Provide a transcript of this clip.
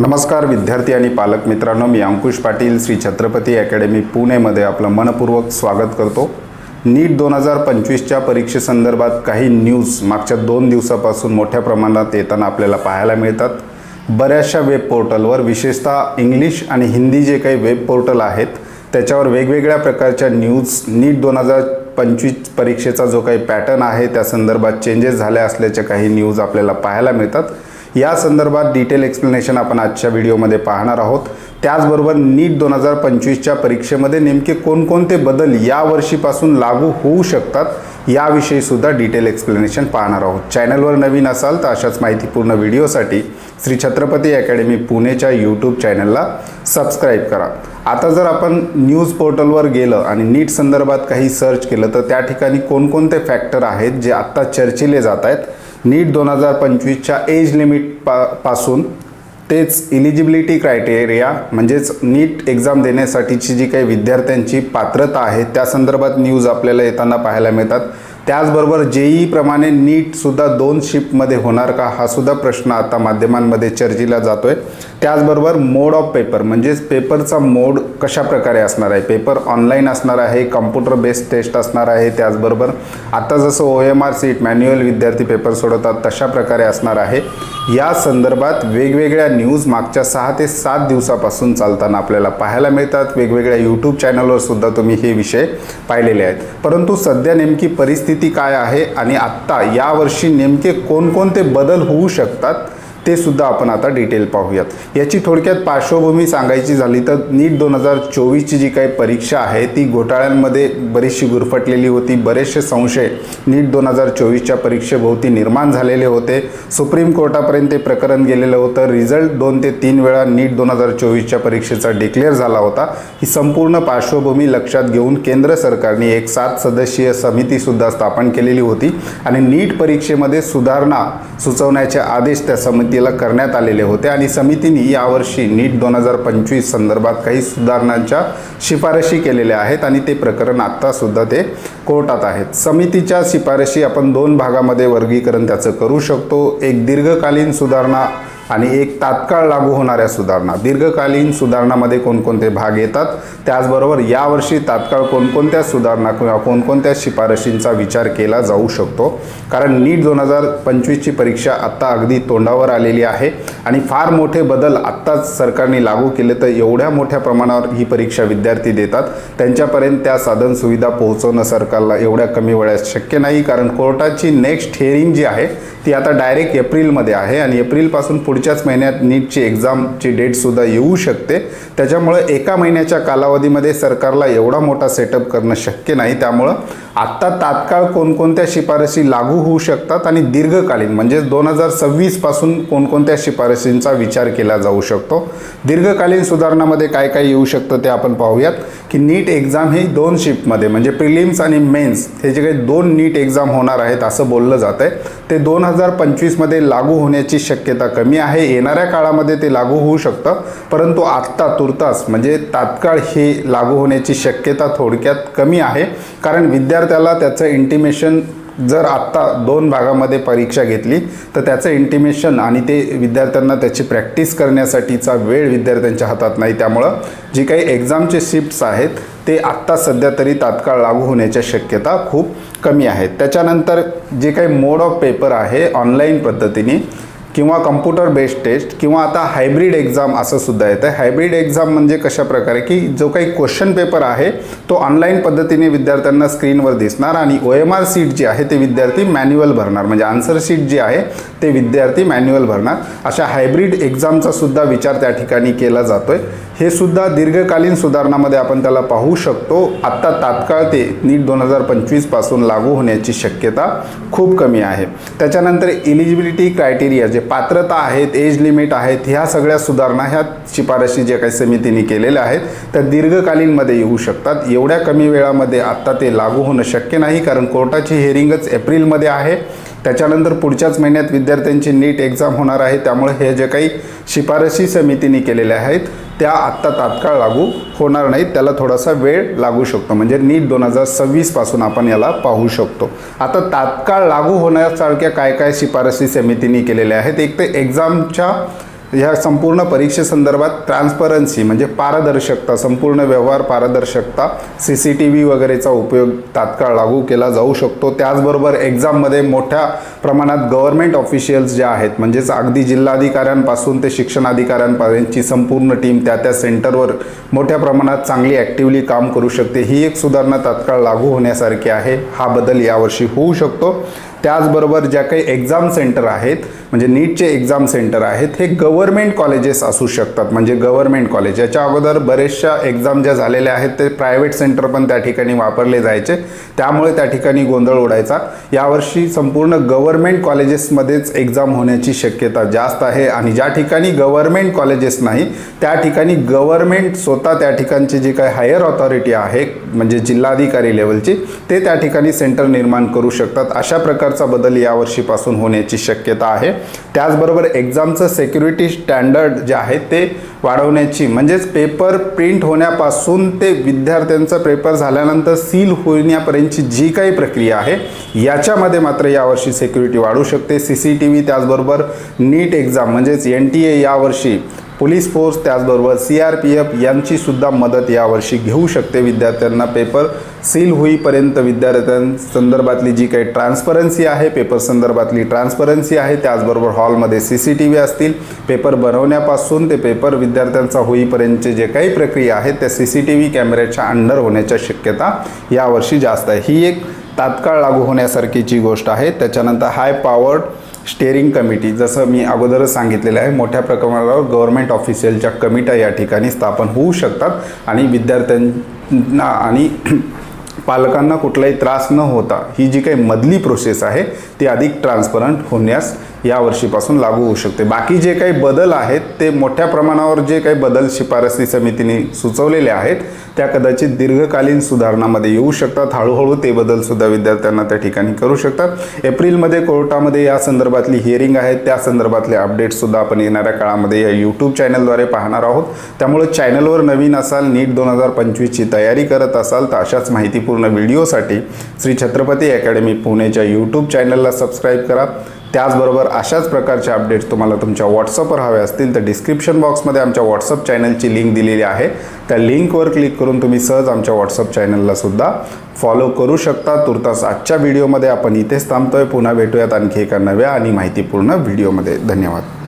नमस्कार विद्यार्थी आणि पालक मित्रांनो मी अंकुश पाटील श्री छत्रपती अकॅडमी पुणेमध्ये आपलं मनपूर्वक स्वागत करतो. नीट दोन हजार पंचवीसच्या परीक्षेसंदर्भात काही न्यूज मागच्या दोन दिवसापासून मोठ्या प्रमाणात येताना आपल्याला पाहायला मिळतात. बऱ्याचशा वेब पोर्टलवर विशेषतः इंग्लिश आणि हिंदी जे काही वेब पोर्टल आहेत त्याच्यावर वेगवेगळ्या प्रकारच्या न्यूज नीट दोन हजार पंचवीस परीक्षेचा जो काही पॅटर्न आहे त्या संदर्भात चेंजेस झाल्या असल्याच्या काही न्यूज आपल्याला पाहायला मिळतात. या संदर्भात डिटेल एक्सप्लेनेशन आपण आजच्या व्हिडिओमध्ये पाहणार आहोत. त्याचबरोबर नीट दोन हजार पंचवीसच्या परीक्षेमध्ये नेमके कोणकोणते बदल या वर्षीपासून लागू होऊ शकतात याविषयी सुद्धा डिटेल एक्सप्लेनेशन पाहणार आहोत. चॅनलवर नवीन असाल तर अशाच माहितीपूर्ण व्हिडिओसाठी श्री छत्रपती अकॅडमी पुणेच्या यूट्यूब चॅनलला सबस्क्राईब करा. आता जर आपण न्यूज पोर्टलवर गेलं आणि नीट संदर्भात काही सर्च केलं तर त्या ठिकाणी कोणकोणते फॅक्टर आहेत जे आत्ता चर्चिले जात आहेत? नीट दोन हजार पंचवीसच्या एज लिमिट पा पासून तेच इलिजिबिलिटी क्रायटेरिया म्हणजेच नीट एक्झाम देण्यासाठीची जी काही विद्यार्थ्यांची पात्रता आहे त्या संदर्भात न्यूज आपल्याला येताना पाहायला मिळतात. त्याचबरोबर जेई प्रमाणे नीटसुद्धा दोन शिफ्टमध्ये होणार का हा सुद्धा प्रश्न आता माध्यमांमध्ये चर्चेला जातो आहे त्याचबरोबर मोड ऑफ पेपर म्हणजेच पेपरचा मोड कशा प्रकारे असणार आहे? पेपर ऑनलाईन असणार आहे कम्प्युटर बेस्ड टेस्ट असणार आहे त्याचबरोबर आता जसं O M R sheet manual विद्यार्थी पेपर सोडवतात तशा प्रकारे असणार आहे. या संदर्भात वेगवेगळ्या न्यूज मागच्या सहा ते सात दिवसापासून चालताना आपल्याला पाहायला मिळतात. वेगवेगळ्या यूट्यूब चॅनलवर सुद्धा तुम्ही हे विषय पाहिलेले आहेत. परंतु सध्या नेमकी परिस्थिती काय आहे आणि आत्ता यावर्षी नेमके कोणकोणते बदल होऊ शकतात? ते सुद्धा आपण आता डिटेल पाहूयात. याची थोडक्यात पार्श्वभूमी सांगायची झाली तर नीट दोन हजार चोवीसची जी काही परीक्षा आहे ती घोटाळ्यांमध्ये बरीचशी गुरफटलेली होती. बरेचसे संशय नीट दोन हजार चोवीसच्या परीक्षेभोवती निर्माण झालेले होते. सुप्रीम कोर्टापर्यंत ते प्रकरण गेलेलं होतं. रिझल्ट दोन ते तीन वेळा नीट दोन हजार चोवीसच्या परीक्षेचा डिक्लेअर झाला होता. ही संपूर्ण पार्श्वभूमी लक्षात घेऊन केंद्र सरकारने एक सात सदस्यीय समितीसुद्धा स्थापन केलेली होती आणि नीट परीक्षेमध्ये सुधारणा सुचवण्याचे आदेश त्या समिती समितीला करण्यात आलेले होते आणि समितीने यावर्षी नीट दोन हजार पंचवीस संदर्भात काही सुधारणांच्या शिफारशी केलेल्या आहेत आणि ते प्रकरण आत्तासुद्धा ते कोर्टात आहेत. समितीच्या शिफारशी आपण दोन भागामध्ये वर्गीकरण त्याचं करू शकतो. एक दीर्घकालीन सुधारणा आणि एक तात्काळ लागू होणाऱ्या सुधारणा दीर्घकालीन सुधारणामध्ये कोणकोणते भाग येतात त्याचबरोबर यावर्षी तात्काळ कोणकोणत्या सुधारणा किंवा कोणकोणत्या शिफारशींचा विचार केला जाऊ शकतो? कारण नीट दोन हजार पंचवीसची परीक्षा आत्ता अगदी तोंडावर आलेली आहे आणि फार मोठे बदल आत्ताच सरकारने लागू केले तर एवढ्या मोठ्या प्रमाणावर ही परीक्षा विद्यार्थी देतात. त्यांच्यापर्यंत त्या साधन सुविधा पोहोचवणं सरकारला एवढ्या कमी वेळात शक्य नाही. कारण कोर्टाची नेक्स्ट हिअरिंग जी आहे ती आता डायरेक्ट एप्रिलमध्ये आहे आणि एप्रिलपासून पुढे पुढच्याच महिन्यात नीटची एक्झामची डेटसुद्धा येऊ शकते. त्याच्यामुळं एका महिन्याच्या कालावधीमध्ये सरकारला एवढा मोठा सेटअप करणं शक्य नाही. त्यामुळं आत्ता तात्काळ कोणकोणत्या शिफारशी लागू होऊ शकतात आणि दीर्घकालीन म्हणजे दोन हजार सव्वीसपासून कोणकोणत्या शिफारशींचा विचार केला जाऊ शकतो? दीर्घकालीन सुधारणामध्ये काय काय येऊ शकतं ते आपण पाहूयात. की नीट एक्झाम ही दोन शिफ्टमध्ये म्हणजे प्रिलिम्स आणि मेन्स हे जे काही दोन नीट एक्झाम होणार आहेत असं बोललं जात आहे ते दोन हजार पंचवीसमध्ये लागू होण्याची शक्यता कमी आहे. येणाऱ्या काळामध्ये ते लागू होऊ शकतं परंतु आत्ता तुर्तास म्हणजे तात्काळ हे लागू होण्याची शक्यता थोडक्यात कमी आहे. कारण विद्या विद्यार्थ्याला त्याचं इंटिमेशन जर आत्ता दोन भागामध्ये परीक्षा घेतली तर त्याचं इंटिमेशन आणि ते विद्यार्थ्यांना त्याची प्रॅक्टिस करण्यासाठीचा वेळ विद्यार्थ्यांच्या हातात नाही. त्यामुळं जी काही एक्झामचे शिफ्ट्स आहेत ते आत्ता सध्या तरी तात्काळ लागू होण्याच्या शक्यता खूप कमी आहेत. त्याच्यानंतर जे काही मोड ऑफ पेपर आहे ऑनलाईन पद्धतीने किंवा कम्प्युटर बेस्ड टेस्ट किंवा आता हायब्रिड एक्झाम असं सुद्धा येतं. हायब्रिड एक्झाम म्हणजे कशा प्रकारे की जो काही क्वेश्चन पेपर आहे तो ऑनलाईन पद्धतीने विद्यार्थ्यांना स्क्रीनवर दिसणार आणि ओ एम आर सीट जी आहे ते विद्यार्थी मॅन्युअल भरणार. म्हणजे आन्सर शीट जी आहे ते विद्यार्थी मॅन्युअल भरणार. अशा हायब्रिड एक्झामचा सुद्धा विचार त्या ठिकाणी केला जातोय. हे सुद्धा दीर्घकालीन सुधारणामध्ये आपण त्याला पाहू शकतो. आत्ता तात्काळ ते नीट दोन हजार पंचवीसपासून लागू होण्याची शक्यता खूप कमी आहे. त्याच्यानंतर इलिजिबिलिटी क्रायटेरिया जे पात्रता आहेत एज लिमिट आहेत ह्या सगळ्या सुधारणा ह्या शिफारशी ज्या काही समितीने केलेल्या आहेत त्या दीर्घकालीनमध्ये येऊ शकतात. एवढ्या कमी वेळामध्ये आत्ता ते लागू होणं शक्य नाही कारण कोर्टाची हिअरिंगच एप्रिलमध्ये आहे. त्याच्यानंतर पुढच्याच महिन्यात विद्यार्थ्यांची नीट एक्झाम होणार आहे. त्यामुळे हे जे काही शिफारशी समितीने केलेल्या आहेत त्या आत्ता तात्काळ लागू होणार नाहीत. त्याला थोडासा वेळ लागू शकतो. म्हणजे नीट दोन हजार सव्वीसपासून आपण याला पाहू शकतो. आता तात्काळ लागू होण्यासारख्या काय काय शिफारसी समितीने केलेल्या आहेत? एक तर एक्झामच्या ह्या संपूर्ण परीक्षेसंदर्भात ट्रान्सपरन्सी म्हणजे पारदर्शकता संपूर्ण व्यवहार पारदर्शकता सी सी टी व्ही वगैरेचा उपयोग तात्काळ लागू केला जाऊ शकतो. त्याचबरोबर एक्झाममध्ये मोठ्या प्रमाणात गव्हर्नमेंट ऑफिशियल्स जे आहेत म्हणजेच अगदी जिल्हाधिकाऱ्यांपासून ते शिक्षणाधिकाऱ्यांपर्यंतची संपूर्ण टीम त्या त्या सेंटरवर मोठ्या प्रमाणात चांगली ॲक्टिव्हली काम करू शकते. ही एक सुधारणा तात्काळ लागू होण्यासारखी आहे. हा बदल यावर्षी होऊ शकतो. त्याचबरोबर ज्या काही एक्झाम सेंटर आहेत म्हणजे नीटचे एक्झाम सेंटर आहेत हे गव्हर्मेंट कॉलेजेस असू शकतात. म्हणजे गव्हर्मेंट कॉलेज याच्या अगोदर बरेचशा एक्झाम ज्या झालेल्या आहेत ते प्रायव्हेट सेंटर पण त्या ठिकाणी वापरले जायचे. त्यामुळे त्या ठिकाणी गोंधळ उडायचा. यावर्षी संपूर्ण गव्हर्मेंट कॉलेजेसमध्येच एक्झाम होण्याची शक्यता जास्त आहे. आणि ज्या ठिकाणी गव्हर्मेंट कॉलेजेस नाही त्या ठिकाणी गव्हर्मेंट स्वतः त्या ठिकाणची जी काही हायर ऑथॉरिटी आहे म्हणजे जिल्हाधिकारी लेवलची ते त्या ठिकाणी सेंटर निर्माण करू शकतात. अशा प्रकारचा बदल यावर्षीपासून होण्याची शक्यता आहे. त्याचबरोबर एक्झामचं सेक्युरिटी स्टँडर्ड जे आहे ते वाढवण्याची म्हणजेच पेपर प्रिंट होण्यापासून ते विद्यार्थ्यांचा पेपर झाल्यानंतर सील होण्यापर्यंतची जी काही प्रक्रिया आहे याच्यामध्ये मात्र यावर्षी सिक्युरिटी वाढू शकते. सी सी टी व्ही त्याचबरोबर नीट एक्झाम म्हणजेच एन टी ए यावर्षी पोलीस फोर्स त्याचबरोबर सी आर पी एफ यांची सुद्धा मदत यावर्षी घेऊ शकते. विद्यार्थ्यांना पेपर सील होईपर्यंत विद्यार्थ्यांसंदर्भातली जी काही ट्रान्सपरन्सी आहे पेपर संदर्भातली ट्रान्सपरन्सी आहे त्याचबरोबर हॉलमध्ये सी सी टी व्ही असतील पेपर बनवण्यापासून ते पेपर विद्यार्थ्यांचा होईपर्यंतचे जे काही प्रक्रिया आहेत त्या सी सी टी व्ही कॅमेऱ्याच्या अंडर होण्याच्या शक्यता यावर्षी जास्त आहे. ही एक तात्काळ लागू होण्यासारखीची गोष्ट आहे. त्याच्यानंतर हाय पॉवर्ड स्टेअरिंग कमिटी जसं मी अगोदरच सांगितलेलं आहे मोठ्या प्रमाणावर गव्हर्नमेंट ऑफिशियलच्या कमिट्या या ठिकाणी स्थापन होऊ शकतात आणि विद्यार्थ्यांना आणि पालकांना कुठलाही त्रास न होता ही जी काही मधली प्रोसेस आहे ती अधिक ट्रान्सपरंट होण्यास या वर्षीपासून लागू होऊ शकते. बाकी जे काही बदल आहेत ते मोठ्या प्रमाणावर जे काही बदल शिफारसी समितीने सुचवलेले आहेत त्या कदाचित दीर्घकालीन सुधारणामध्ये येऊ शकतात. हळूहळू ते बदलसुद्धा विद्यार्थ्यांना त्या ठिकाणी करू शकतात. एप्रिलमध्ये कोर्टामध्ये या संदर्भातली हिअरिंग आहे. त्या संदर्भातले अपडेट्ससुद्धा आपण येणाऱ्या काळामध्ये या यूट्यूब चॅनलद्वारे पाहणार आहोत. त्यामुळे चॅनलवर नवीन असाल नीट दोन हजार पंचवीसची तयारी करत असाल तर अशाच माहितीपूर्ण व्हिडिओसाठी श्री छत्रपती अकॅडमी पुणेच्या यूट्यूब चॅनलला सबस्क्राईब करा. त्याचबरोबर अशाच प्रकारचे अपडेट्स तुम्हाला तुमच्या व्हॉट्सअपवर हवे असतील तर डिस्क्रिप्शन बॉक्समध्ये आमच्या व्हॉट्सअप चॅनलची लिंक दिलेली आहे. त्या लिंकवर क्लिक करून तुम्ही सहज आमच्या व्हॉट्सअप चॅनलला सुद्धा फॉलो करू शकता. तुर्तास आजच्या व्हिडिओमध्ये आपण इथेच थांबतोय. पुन्हा भेटूयात आणखी एका नव्या आणि माहितीपूर्ण व्हिडिओमध्ये धन्यवाद.